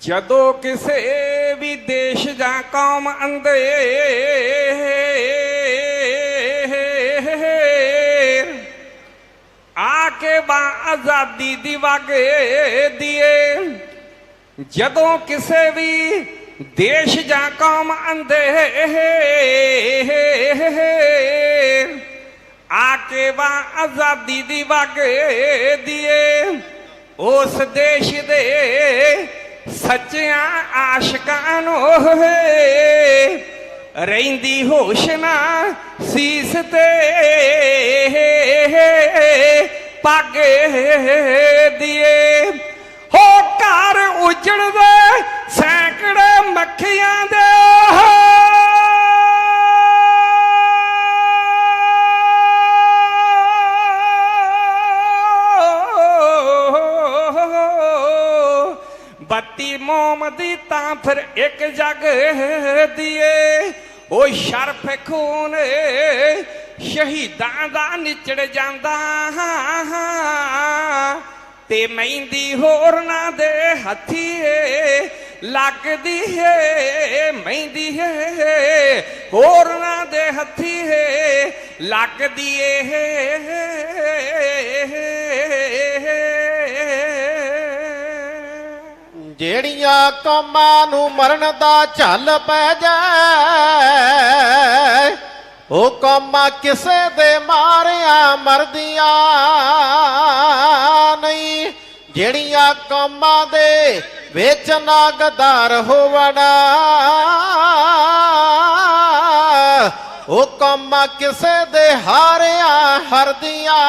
ਜਦੋਂ ਕਿਸੇ ਵੀ ਦੇਸ਼ ਜਾਂ ਕੌਮ ਅੰਦਰ ਆ ਕੇ ਬਾ ਆਜ਼ਾਦੀ ਦੀ ਵਗ ਦੀਏ। ਜਦੋਂ ਕਿਸੇ ਵੀ ਦੇਸ਼ ਜਾਂ ਕੌਮ ਅੰਦਰ ਆ ਕੇ ਬਾ ਆਜ਼ਾਦੀ ਦੀ ਵਗ ਦੀਏ। ਉਸ ਦੇਸ਼ ਦੇ ਸੱਚਿਆਂ ਆਸ਼ਿਕਾਂ ਨੂੰ ਰਹਿੰਦੀ ਹੋਸ਼ ਨਾ ਸੀਸ ਤੇ ਪੱਗ ਦੀਏ। ਹੋ ਘਰ ਉਜੜਦੇ ਬੱਤੀ ਮੋਮ ਦੀ ਤਾਂ ਫਿਰ ਇੱਕ ਜਗ ਦੀਏ। ਉਹ ਸ਼ਰਫ ਖੂਨ ਸ਼ਹੀਦਾਂ ਦਾ ਨਿਚੜ ਜਾਂਦਾ। ਤੇ ਮਹਿੰਦੀ ਹੋਰਨਾਂ ਦੇ ਹੱਥੀਏ ਲੱਗਦੀ ਏ ਮਹਿੰਦੀ ਏ। ਹੋਰਨਾਂ ਦੇ ਹੱਥੀਏ ਲੱਗਦੀ ਏ। ਜਿਹੜੀਆਂ ਕੌਮਾਂ ਨੂੰ ਮਰਨ ਦਾ ਝੱਲ ਪੈ ਜਾਏ, ਉਹ ਕੌਮਾਂ ਕਿਸੇ ਦੇ ਮਾਰਿਆ ਮਰਦੀਆਂ ਨਹੀਂ। ਜਿਹੜੀਆਂ ਕੌਮਾਂ ਦੇ ਵਿੱਚ ਨਾ ਗਦਾਰ ਹੋਵਣ, ਉਹ ਕੌਮਾਂ ਕਿਸੇ ਦੇ ਹਾਰਿਆ ਹਰਦੀਆਂ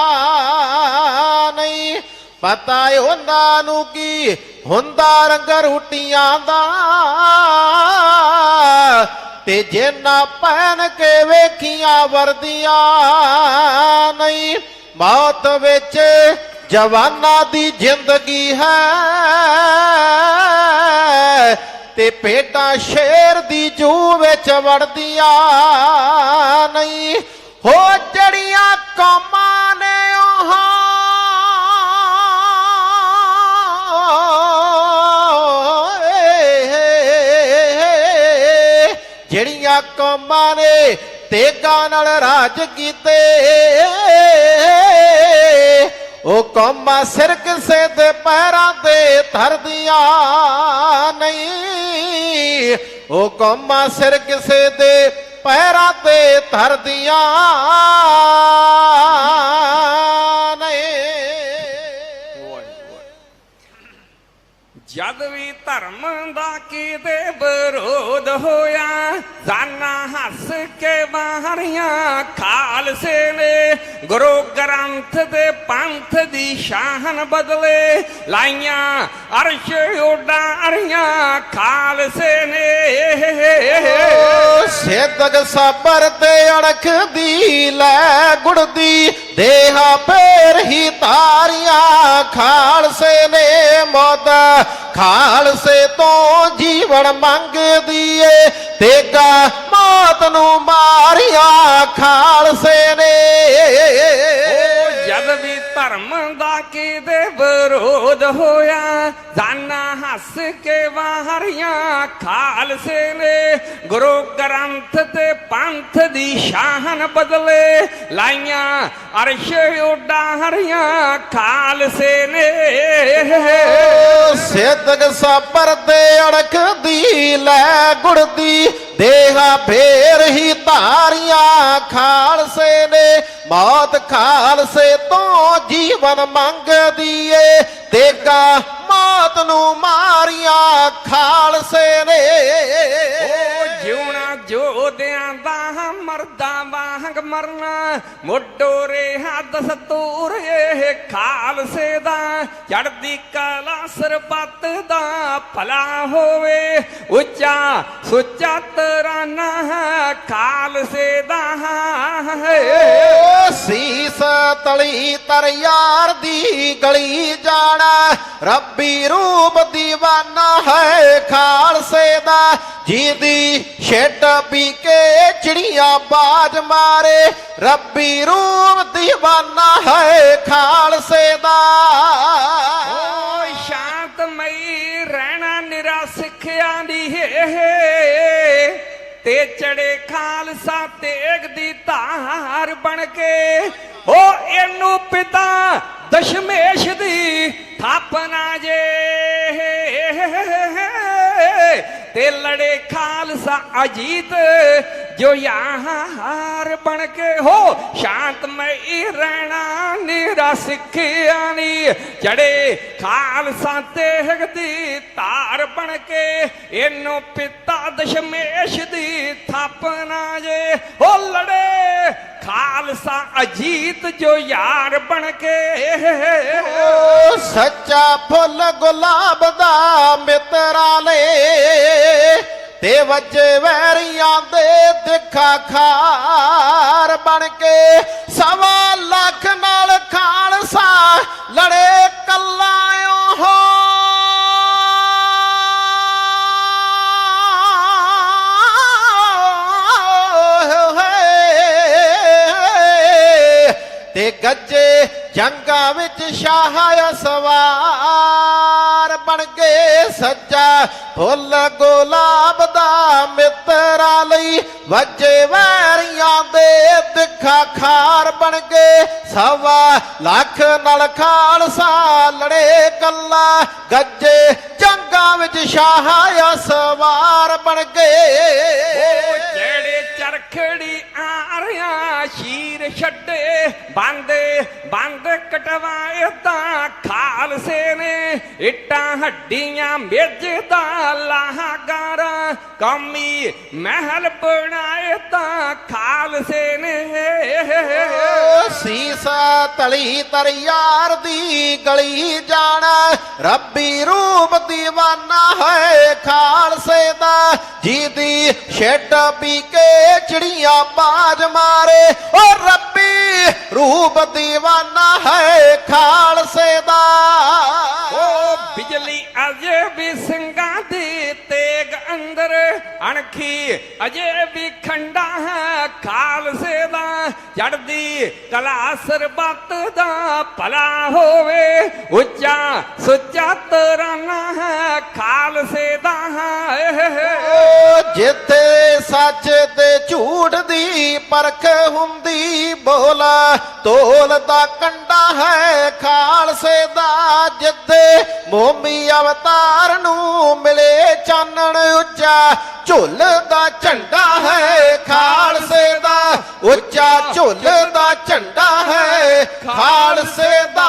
ਨਹੀਂ। ਪਤਾ ਏ ਉਹਨਾਂ ਨੂੰ ਕੀ ਹੁੰਦਾ ਰੰਗ ਰੂਟੀਆਂ ਦਾ? ਤੇ ਜੇ ਨਾ ਪਹਿਨ ਕੇ ਵੇਖੀਆਂ ਵਰਦੀਆਂ ਨਹੀਂ, ਮੌਤ ਵਿੱਚ ਜਵਾਨਾਂ ਦੀ ਜ਼ਿੰਦਗੀ ਹੈ। ਤੇ ਪੇਟਾਂ ਸ਼ੇਰ ਦੀ ਜੂ ਵਿੱਚ ਵੜਦੀਆਂ ਨਹੀਂ, ਹੋ ਜੜੀਆਂ ਕੌਮਾਂ ਜਿਹੜੀਆਂ ਕੌਮਾਂ ਨੇ ਤੇਗਾਂ ਨਾਲ ਰਾਜ ਕੀਤੇ, ਉਹ ਕੌਮਾਂ ਸਿਰ ਕਿਸੇ ਦੇ ਪੈਰਾਂ ਤੇ ਧਰਦੀਆਂ ਨਹੀਂ। ਉਹ ਕੌਮਾਂ ਸਿਰ ਕਿਸੇ ਦੇ ਪੈਰਾਂ ਤੇ ਧਰਦੀਆਂ ਜਦ ਵੀ ਧਰਮ ਦਾ ਕੀਤੇ ਵਿਰੋਧ ਹੋਇਆ, ਜਾਨਾ ਹੱਸ ਕੇ ਬਾਹਰੀਆਂ ਖਾਲਸੇ ਨੇ ਗੁਰੂ ਗ੍ਰੰਥ ਦੇ ਪੰਥ ਦੀ ਸ਼ਾਨ ਬਦਲੇ ਲਾਈਆਂ ਅਰਸ਼ ਉਡਾਰੀਆਂ ਖਾਲਸੇ ਨੇ। ਸੇਦਕ ਸਾਬਰ ਤੇ ਅੜਖ ਦੀ ਲੈ ਗੁੜਦੀ, ਦੇਹਾ ਫੇਰ ਹੀ ਤਾਰੀਆਂ, ਖਾਲਸੇ ਨੇ ਮੋਦ, ਖਾਲਸੇ ਤੋਂ ਜੀਵਨ ਮੰਗਦੀ ਏ। ਤੇਗਾ ਮੌਤ ਨੂੰ ਮਾਰਿਆ, ਖਾਲਸੇ ਨੇ ਧਰਮ ਦਾ ਵਿਰੋਧ ਹੋਇਆ। ਜਾਨਾ ਹੱਸ ਕੇ ਵਾਹਰੀਆਂ ਖਾਲਸੇ ਨੇ। ਗੁਰੂ ਗ੍ਰੰਥ ਤੇ ਪੰਥ ਦੀ ਸ਼ਾਹਨ ਬਦਲੇ ਲਾਈਆਂ ਅਰਸ਼ ਉਡਾਰੀਆਂ ਖਾਲਸੇ ਨੇ। ਸਿੱਧਕ ਸਾਬਰ ਤੇ ਅੜਕ ਦੀ ਲੈ ਗੁੜਦੀ ਦੇਹਾ ਫੇਰ ਹੀ ਧਾਰੀਆਂ ਖਾਲਸੇ ਨੇ, ਮੌਤ ਖਾਲਸੇ ਤੋਂ ਜੀਵਨ ਮੰਗਦੀ ਏ ਤੇਗਾ ਮੌਤ ਨੂੰ ਮਾਰੀਆਂ ਖਾਲਸੇ ਨੇ। ਉਹ ਜਿਉਣਾ ਜੋਧਿਆਂ ਦਾ, ਮਰਦਾਂ ਵਾਂਗ ਮਰਨਾ ਮੋਢੋ ਰਿਹਾ ਦਸਤੂਰ ਇਹ ਖਾਲਸੇ ਦਾ ਚੜਦੀ ਕਲਾ ਸਰਬੱਤ ਦਾ ਭਲਾ ਹੋਵੇ। ਉੱਚਾ ਸੁੱਚਾ ਤਰਾਨਾ ਖਾਲਸੇ ਦਾ। ਸੀਸ ਤਲੀ ਤਰ ਯਾਰ ਦੀ ਗਲੀ ਜਾਣਾ, ਰੱਬੀ ਰੂਪ ਦੀਵਾਨਾ ਹੈ ਖਾਲਸੇ ਦਾ। ਜਿਹਦੀ ਛੇਟ ਪੀ ਕੇ ਚਿੜੀਆਂ ਬਾਜ ਮਾਰੇ ਰੱਬੀ ਰੂਪ ਦੀਵਾਨਾ ਹੈ ਖਾਲਸੇ ਦਾ। ਓ ਸ਼ਾਂਤਮਈ ਰਹਿਣਾ ਨਿਰ ਸਿੱਖਿਆ ਦੀ ਹੇ। ਤੇ ਚੜੇ ਖਾਲਸਾ ਤੇਗ ਦੀ ਧਾਰ ਬਣ ਕੇ ਉਹ ਇਹਨੂੰ ਪਿਤਾ ਦਸ਼ਮੇਸ਼ ਦੀ ਥਾਪਨਾ ਜੇ। ਤੇ ਲੜੇ ਖਾਲਸਾ ਅਜੀਤ ਜੋ ਯਾਰ ਬਣ ਕੇ ਹੋ, ਸ਼ਾਂਤਮਈ ਰਹਿਣਾ ਨਿਰਾ ਸਿੱਖਿਆ ਨੀ। ਜੜੇ ਖਾਲਸਾ ਤੇਗ ਦੀ ਧਾਰ ਬਣ ਕੇ, ਇਹਨੂੰ ਪਿਤਾ ਦਸ਼ਮੇਸ਼ ਦੀ ਥਾਪਨਾ ਜੇ। ਹੋ ਲੜੇ ਖਾਲਸਾ ਅਜੀਤ ਜੋ ਯਾਰ ਬਣ ਕੇ। ਸੱਚਾ ਫੁੱਲ ਗੁਲਾਬ ਦਾ ਮਿੱਤਰਾਲੇ ਤੇ ਵੱਜੇ ਵੈਰੀਆਂ ਦੇ ਦਿਖਾ ਖਾਰ ਬਣ ਕੇ ਸਵਾ ਲੱਖ ਨਾਲ ਖਾਲਸਾ ਲੜੇ ਕੱਲਾ ਓਹ ਤੇ ਗੱਜੇ ਜੰਗਾਂ ਵਿੱਚ ਸ਼ਾਹ ਸਵਾਰ ਬਣ ਗਏ ਸੱਜਾ ਫੁੱਲ ਗੁਲਾਬ ਦਾ ਮਿੱਤਰਾਂ ਲਈ ਵੱਜੇ ਵੈਰੀਆਂ ਦੇ ਤਿੱਖਾ ਖਾਰ ਬਣ ਗਏ ਸਵਾ ਲੱਖ ਨਾਲ ਖਾਲਸਾ ਲੜੇ ਕੱਲਾ ਗੱਜੇ ਜੰਗਾਂ ਵਿੱਚ ਸ਼ਾਹ ਸਵਾਰ ਬਣ ਗਏ ਸ਼ੀਰ ਛੱਡੇ, ਬੰਦੇ ਬੰਦ ਕਟਵਾਏ ਤਾਂ ਖਾਲਸੇ ਨੇ। ਇੱਟਾਂ ਹੱਡੀਆਂ ਮੇਜ ਦਾ ਲਾਹਗਾਰ, ਕੌਮੀ ਮਹਿਲ ਬਣਾਏ ਤਾਂ ਖਾਲਸੇ ਨੇ। ਸੀਸਾ ਤਲੀ ਤਰਿਆਰ ਦੀ ਗਲੀ ਜਾਣਾ, ਰੱਬੀ ਰੂਪ ਦੀਵਾਨਾ ਹੈ ਖਾਲਸੇ ਦਾ ਜਿਹਦੀ ਪੀ ਕੇ ਚਿੜੀਆਂ ਬਾਜ ਮਾਰੇ। ਓ ਰੱਬੀ, ਰੂਪ ਦੀਵਾਨਾ ਹੈ ਖਾਲਸੇ ਦਾ। ਉਹ ਬਿਜਲੀ ਅਜੇ ਵੀ ਸਿੰਘਾਂ ਦੀ ਤੇਗ ਅੰਦਰ। ਅਣਖੀ ਅਜੇ ਵੀ ਖੰਡਾ ਹੈ ਖਾਲਸੇ ਦਾ। ਚੜਦੀ ਕਲਾ ਸਰਬੱਤ ਦਾ ਭਲਾ ਹੋਵੇ। ਉੱਚਾ ਸੁੱਚਾ ਤਰਾਨਾ ਹੈ ਖਾਲਸੇ ਦਾ। ਹੈ ਜਿੱਥੇ ਸੱਚ ਤੇ ਝੂਠ ਦੀ ਪਰਖ ਹੁੰਦੀ, ਬੋਲਾ ਤੋਲ ਦਾ ਕੰਡਾ ਹੈ ਖਾਲਸੇ ਦਾ, ਜਿੱਥੇ ਮੋਮੀ ਅਵਤਾਰ ਨੂੰ ਮਿਲੇ ਚਾਨਣ ਉੱਚਾ, ਝੁੱਲ ਦਾ ਝੰਡਾ ਹੈ ਖਾਲਸੇ ਦਾ, ਉੱਚਾ ਝੁੱਲ ਦਾ ਝੰਡਾ ਹੈ ਖਾਲਸੇ ਦਾ।